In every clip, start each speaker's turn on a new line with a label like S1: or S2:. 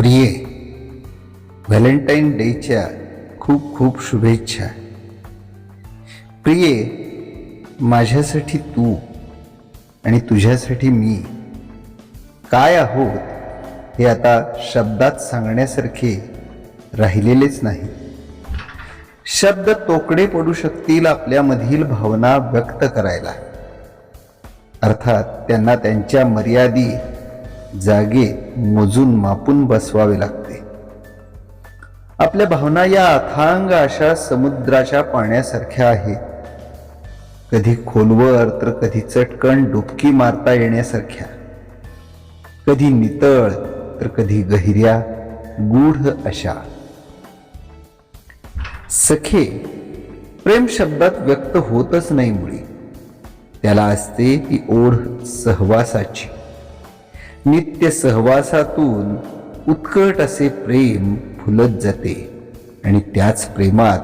S1: प्रिये व्हॅलेंटाईन डेच्या खूप खूप शुभेच्छा. प्रिये माझ्यासाठी तू आणि तुझ्यासाठी मी काय आहोत हे आता शब्दात सांगण्यासारखे राहिलेलेच नाही. शब्द तोकडे पडू शकतील आपल्यामधील भावना व्यक्त करायला. अर्थात त्यांना त्यांच्या मर्यादी जागे मोजून मापून बसवावे लागते. आपल्या भावना या अथांग अशा समुद्राच्या पाण्यासारख्या आहेत कधी खोलवर तर कधी चटकन डुबकी मारता येण्यासारख्या. कधी नितळ तर कधी गहिऱ्या गूढ अशा. सखे प्रेम शब्दात व्यक्त होतच नाही मुळी. त्याला असते ती ओढ सहवासाची. नित्य सहवासातून उत्कट असे प्रेम फुलत जाते. आणि त्याच प्रेमात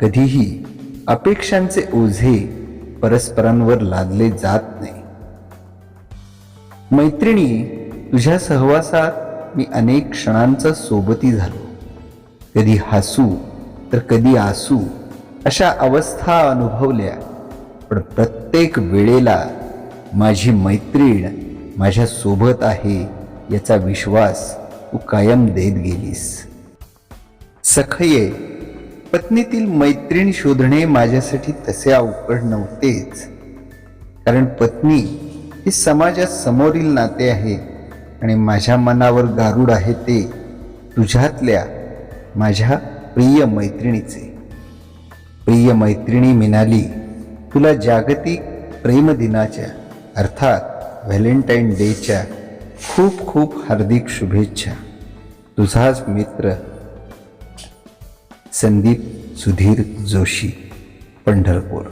S1: कधीही अपेक्षांचे ओझे परस्परांवर लादले जात नाही. मैत्रिणी तुझ्या सहवासात मी अनेक क्षणांचा सोबती झालो. कधी हसू तर कधी आसू अशा अवस्था अनुभवल्या. पण प्रत्येक वेळेला माझी मैत्रीण माझ्या सोबत आहे याचा विश्वास तू कायम देत गेलीस. सखये पत्नीतील मैत्रीण शोधणे माझ्यासाठी तसे अवघड नव्हतेच. कारण पत्नी हे समाजात समोरील नाते आहे आणि माझ्या मनावर गारूड आहे ते तुझ्यातल्या माझ्या प्रिय मैत्रिणीचे. प्रिय मैत्रिणी मिनाली तुला जागतिक प्रेमदिनाच्या अर्थात व्हॅलेंटाईन डेच्या खूप खूप हार्दिक शुभेच्छा. तुझाच मित्र संदीप सुधीर जोशी पंढरपूर.